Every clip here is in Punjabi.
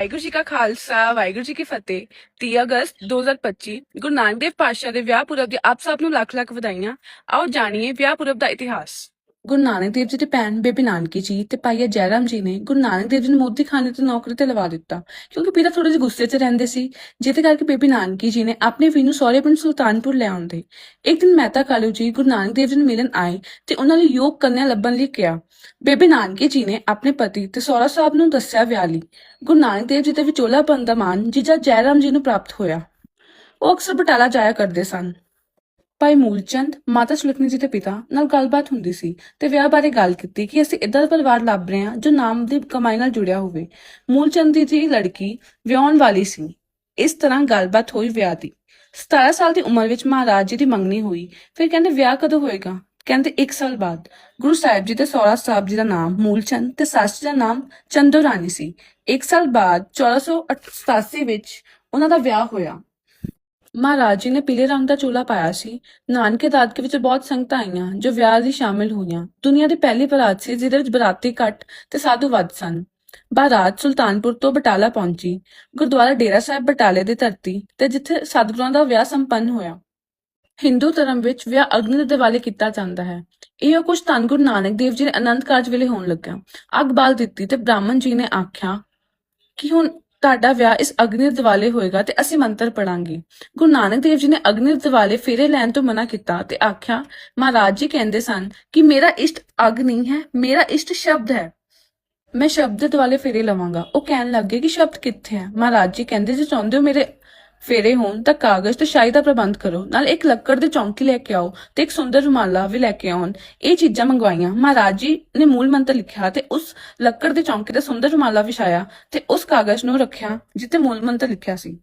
ਵਾਹਿਗੁਰੂ ਜੀ ਕਾ ਖਾਲਸਾ, ਵਾਹਿਗੁਰੂ ਜੀ ਕੀ ਫਤਿਹ। 30 ਅਗਸਤ 2025 ਗੁਰੂ ਨਾਨਕ ਦੇਵ ਪਾਤਸ਼ਾਹ ਦੇ ਵਿਆਹ ਪੁਰਬ ਦੀ ਆਪ ਸਭ ਨੂੰ ਲੱਖ ਲੱਖ ਵਧਾਈਆਂ। ਆਓ ਜਾਣੀਏ ਵਿਆਹ ਪੁਰਬ ਦਾ ਇਤਿਹਾਸ। ਗੁਰੂ ਨਾਨਕ ਦੇਵ ਜੀ ਦੇ ਭੈਣ ਬੇਬੀ ਨਾਨਕੀ ਜੀ ਤੇ ਭਾਈਆ ਜੈਰਾਮ ਜੀ ਨੇ ਗੁਰੂ ਨਾਨਕ ਦੇਵ ਜੀ ਨੂੰ ਮੋਦੀ ਖਾਨੇ ਤੇ ਨੌਕਰੀ ਤੇ ਲਵਾ ਦਿੱਤਾ। ਕਿਉਂਕਿ ਪਿਤਾ ਥੋੜੇ ਜਿਹੇ ਗੁੱਸੇ 'ਚ ਰਹਿੰਦੇ ਸੀ, ਜਿਹਦੇ ਕਰਕੇ ਬੇਬੀ ਨਾਨਕੀ ਜੀ ਨੇ ਆਪਣੇ ਵੀ ਨੂੰ ਸਹੁਰੇ ਪਿੰਡ ਸੁਲਤਾਨਪੁਰ ਲੈ ਆਉਂਦੇ। ਇੱਕ ਦਿਨ ਮਹਿਤਾ ਕਾਲੂ ਜੀ ਗੁਰੂ ਨਾਨਕ ਦੇਵ ਜੀ ਨੂੰ ਮਿਲਣ ਆਏ ਤੇ ਉਹਨਾਂ ਲਈ ਯੋਗ ਕੰਨਿਆ ਲੱਭਣ ਲਈ ਕਿਹਾ। ਬੇਬੀ ਨਾਨਕੀ ਜੀ ਨੇ ਆਪਣੇ ਪਤੀ ਤੇ ਸਹੁਰਾ ਸਾਹਿਬ ਨੂੰ ਦੱਸਿਆ ਵਿਆਹ ਲਈ। ਗੁਰੂ ਨਾਨਕ ਦੇਵ ਜੀ ਦੇ ਵਿਚੋਲਾਪਨ ਦਾ ਮਾਨ ਜੀਜਾ ਜੈਰਾਮ ਜੀ ਨੂੰ ਪ੍ਰਾਪਤ ਹੋਇਆ। ਉਹ ਅਕਸਰ ਬਟਾਲਾ ਜਾਇਆ ਕਰਦੇ ਸਨ। ਭਾਈ ਮੂਲਚੰਦ, ਮਾਤਾ ਸੁਲਖਣੀ ਜੀ ਦੇ ਪਿਤਾ ਨਾਲ ਗੱਲਬਾਤ ਹੁੰਦੀ ਸੀ ਤੇ ਵਿਆਹ ਬਾਰੇ ਗੱਲ ਕੀਤੀ ਕਿ ਅਸੀਂ ਇਦਾਂ ਦਾ ਪਰਿਵਾਰ ਲੱਭ ਰਹੇ ਹਾਂ ਜੋ ਨਾਮ ਦੀ ਕਮਾਈ ਨਾਲ ਜੁੜਿਆ ਹੋਵੇ। ਮੂਲਚੰਦ ਦੀ ਜੀ ਲੜਕੀ ਵਿਆਹਣ ਵਾਲੀ ਸੀ, ਇਸ ਤਰ੍ਹਾਂ ਗੱਲਬਾਤ ਹੋਈ ਵਿਆਹ ਦੀ। 17 ਸਾਲ ਦੀ ਉਮਰ ਵਿੱਚ ਮਹਾਰਾਜ ਜੀ ਦੀ ਮੰਗਣੀ ਹੋਈ, ਫਿਰ ਕਹਿੰਦੇ ਵਿਆਹ ਕਦੋਂ ਹੋਏਗਾ? ਕਹਿੰਦੇ 1 ਸਾਲ ਬਾਅਦ। ਗੁਰੂ ਸਾਹਿਬ ਜੀ ਤੇ ਸੌਰਾ ਸਾਹਿਬ ਜੀ ਦਾ ਨਾਮ ਮੂਲਚੰਦ ਤੇ ਸੱਸ ਜੀ ਦਾ ਨਾਮ ਚੰਦੋ ਰਾਣੀ ਸੀ। 1 ਸਾਲ ਬਾਅਦ 1487 ਵਿੱਚ ਉਹਨਾਂ ਦਾ ਵਿਆਹ ਹੋਇਆ। ਮਹਾਰਾਜ ਜੀ ਨੇ ਪੀਲੇ ਰੰਗ ਦਾ ਚੋਲਾ ਪਾਇਆ ਸੀ। ਨਾਨਕੇ ਦਾਦਕੇ ਵਿੱਚ ਬਹੁਤ ਸੰਗਤਾਂ ਆਈਆਂ, ਜੋ ਵਿਆਹ ਦੀ ਸ਼ਾਮਿਲ ਹੋਈਆਂ। ਦੁਨੀਆ ਦੀ ਪਹਿਲੀ ਬਰਾਤ ਸੀ, ਜਿਹਦੇ ਵਿੱਚ ਬਰਾਤੀ ਘੱਟ ਤੇ ਸਾਧੂ ਵੱਧ ਸਨ। ਬਾਰਾਤ ਸੁਲਤਾਨਪੁਰ ਤੋਂ ਬਟਾਲਾ ਪਹੁੰਚੀ। ਗੁਰਦੁਆਰਾ ਡੇਰਾ ਸਾਹਿਬ ਬਟਾਲੇ ਦੀ ਧਰਤੀ ਤੇ ਜਿੱਥੇ ਸਤਿਗੁਰਾਂ ਦਾ ਵਿਆਹ ਸੰਪੰਨ ਹੋਇਆ। ਹਿੰਦੂ ਧਰਮ ਵਿੱਚ ਵਿਆਹ ਅਗਨੀ ਦੇ ਦਿਵਾਲੇ ਕੀਤਾ ਜਾਂਦਾ ਹੈ। ਇਹ ਕੁਝ ਧੰਨ ਗੁਰੂ ਨਾਨਕ ਦੇਵ ਜੀ ਨੇ ਅਨੰਦ ਕਾਰਜ ਵੇਲੇ ਹੋਣ ਲੱਗਾ ਅੱਗ ਬਾਲ ਦਿੱਤੀ ਤੇ ਬ੍ਰਾਹਮਣ ਜੀ ਨੇ ਆਖਿਆ ਕਿ ਹੁਣ ਤੁਹਾਡਾ ਵਿਆਹ ਇਸ ਅਗਨੀ ਦਿਵਾਲੇ ਹੋਏਗਾ ਤੇ ਅਸੀਂ ਮੰਤਰ ਪੜਾਂਗੇ। ਗੁਰੂ ਨਾਨਕ ਦੇਵ ਜੀ ਨੇ ਅਗਨੀ ਦੇ ਦਿਵਾਲੇ ਫੇਰੇ ਲੈਣ ਤੋਂ ਮਨਾ ਕੀਤਾ ਤੇ ਆਖਿਆ, ਮਹਾਰਾਜ ਜੀ ਕਹਿੰਦੇ ਸਨ ਕਿ ਮੇਰਾ ਇਸ਼ਟ ਅਗ ਨਹੀਂ ਹੈ, ਮੇਰਾ ਇਸ਼ਟ ਸ਼ਬਦ ਹੈ। ਮੈਂ ਸ਼ਬਦ ਦੇ ਦੁਆਲੇ ਫੇਰੇ ਲਵਾਂਗਾ। ਉਹ ਕਹਿਣ ਲੱਗੇ ਕਿ ਸ਼ਬਦ ਕਿੱਥੇ ਹੈ? ਮਹਾਰਾਜ ਜੀ ਕਹਿੰਦੇ, ਜੇ ਚਾਹੁੰਦੇ ਹੋ ਮੇਰੇ ਫੇਰੇ ਹੋਣ ਤਾਂ ਕਾਗਜ਼ ਤੇ ਸ਼ਾਹੀ ਦਾ ਪ੍ਰਬੰਧ ਕਰੋ। ਨਾਲ ਇੱਕ ਲੱਕੜ ਦੀ ਚੌਂਕੀ ਲੈ ਕੇ ਆਓ ਤੇ ਇੱਕ ਸੁੰਦਰ ਰੁਮਾਲਾ ਵੀ ਲੈ ਕੇ ਆਉਣ। ਇਹ ਚੀਜ਼ਾਂ ਮੰਗਵਾਈਆਂ। ਮਹਾਰਾਜ ਜੀ ਨੇ ਮੂਲ ਮੰਤਰ ਲਿਖਿਆ ਤੇ ਉਸ ਲੱਕੜ ਦੀ ਚੌਂਕੀ ਤੇ ਸੁੰਦਰ ਰੁਮਾਲਾ ਵਿਛਾਇਆ ਤੇ ਉਸ ਕਾਗਜ਼ ਨੂੰ ਰੱਖਿਆ ਜਿੱਤੇ ਮੂਲ ਮੰਤਰ ਲਿਖਿਆ ਸੀ।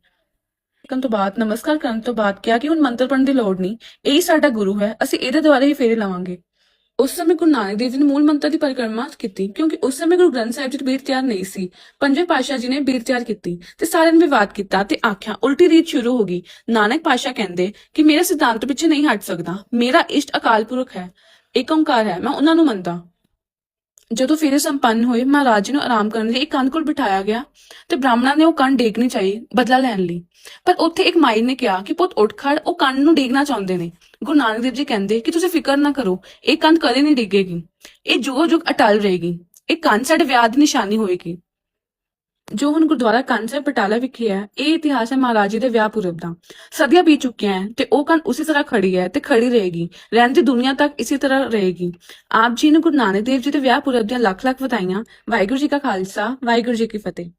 ਕਰਨ ਤੋਂ ਬਾਅਦ, ਨਮਸਕਾਰ ਕਰਨ ਤੋਂ ਬਾਅਦ ਕਿਹਾ ਕਿ ਹੁਣ ਮੰਤਰ ਪੜਨ ਦੀ ਲੋੜ ਨਹੀਂ। ਇਹੀ ਸਾਡਾ ਗੁਰੂ ਹੈ। ਅਸੀਂ ਇਹਦੇ ਦੁਆਰਾ ਹੀ ਫੇਰੇ ਲਵਾਂਗੇ। ਉਸ ਸਮੇਂ ਗੁਰੂ ਨਾਨਕ ਦੇਵ ਜੀ ਨੇ ਮੂਲ ਮੰਤਰ ਦੀ ਪਰਿਕਰਮਾ ਕੀਤੀ, ਕਿਉਂਕਿ ਉਸ ਸਮੇਂ ਗੁਰੂ ਗ੍ਰੰਥ ਸਾਹਿਬ ਜੀ ਦੀ ਬੀੜ ਤਿਆਰ ਨਹੀਂ ਸੀ। ਪੰਜਵੇਂ ਪਾਤਸ਼ਾਹ ਜੀ ਨੇ ਬੀੜ ਤਿਆਰ ਕੀਤੀ ਤੇ ਸਾਰਿਆਂ ਨੇ ਵਿਵਾਦ ਕੀਤਾ ਤੇ ਆਖਿਆ, ਉਲਟੀ ਰੀਤ ਸ਼ੁਰੂ ਹੋ ਗਈ। ਨਾਨਕ ਪਾਤਸ਼ਾਹ ਕਹਿੰਦੇ ਕਿ ਮੇਰਾ ਸਿਧਾਂਤ ਪਿੱਛੇ ਨਹੀਂ ਹਟ ਸਕਦਾ। ਮੇਰਾ ਇਸ਼ਟ ਅਕਾਲ ਪੁਰਖ ਹੈ, ਇੱਕ ਓੰਕਾਰ ਹੈ, ਮੈਂ ਉਹਨਾਂ ਨੂੰ ਮੰਨਦਾ। ਜਦੋਂ ਫੇਰੇ ਸੰਪੰਨ ਹੋਏ ਮਹਾਰਾਜ ਜੀ ਨੂੰ ਆਰਾਮ ਕਰਨ ਲਈ ਇੱਕ ਕੰਧ ਕੋਲ ਬਿਠਾਇਆ ਗਿਆ ਤੇ ਬ੍ਰਾਹਮਣਾਂ ਨੇ ਉਹ ਕੰਨ ਡੇਗਣੀ ਚਾਹੀ ਬਦਲਾ ਲੈਣ ਲਈ। ਪਰ ਉੱਥੇ ਇੱਕ ਮਾਈ ਨੇ ਕਿਹਾ ਕਿ ਪੁੱਤ ਉੱਠ ਖੜ, ਉਹ ਕੰਨ ਨੂੰ ਡੇਗਣਾ ਚਾਹੁੰਦੇ ਨੇ। ਗੁਰੂ ਨਾਨਕ ਦੇਵ ਜੀ ਕਹਿੰਦੇ ਕਿ ਤੁਸੀਂ ਫਿਕਰ ਨਾ ਕਰੋ, ਇਹ ਕੰਧ ਕਦੇ ਨਹੀਂ ਡਿੱਗੇਗੀ। ਇਹ ਜੁਗੋ ਜੁਗ ਅਟਲ ਰਹੇਗੀ। ਇਹ ਕੰਧ ਸਾਡੇ ਵਿਆਹ ਦੀ ਨਿਸ਼ਾਨੀ ਹੋਏਗੀ। ਜੋ ਹੁਣ ਗੁਰਦੁਆਰਾ ਕੰਧ ਸਾਹਿਬ ਬਟਾਲਾ ਵਿਖੇ ਹੈ, ਇਹ ਇਤਿਹਾਸ ਹੈ ਮਹਾਰਾਜ ਜੀ ਦੇ ਵਿਆਹ ਪੁਰਬ ਦਾ। ਸਦੀਆਂ ਬੀਤ ਚੁੱਕੀਆਂ ਹੈ ਤੇ ਉਹ ਕੰਨ ਉਸੇ ਤਰ੍ਹਾਂ ਖੜੀ ਹੈ ਤੇ ਖੜੀ ਰਹੇਗੀ। ਰਹਿੰਦੀ ਦੁਨੀਆ ਤੱਕ ਇਸੇ ਤਰ੍ਹਾਂ ਰਹੇਗੀ। ਆਪ ਜੀ ਨੂੰ ਗੁਰੂ ਨਾਨਕ ਦੇਵ ਜੀ ਦੇ ਵਿਆਹ ਪੁਰਬ ਦੀਆਂ ਲੱਖ ਲੱਖ ਵਧਾਈਆਂ, ਵਾਹਿਗੁਰੂ ਜੀ ਕਾ ਖਾਲਸਾ, ਵਾਹਿਗੁਰੂ ਜੀ ਕੀ ਫਤਿਹ।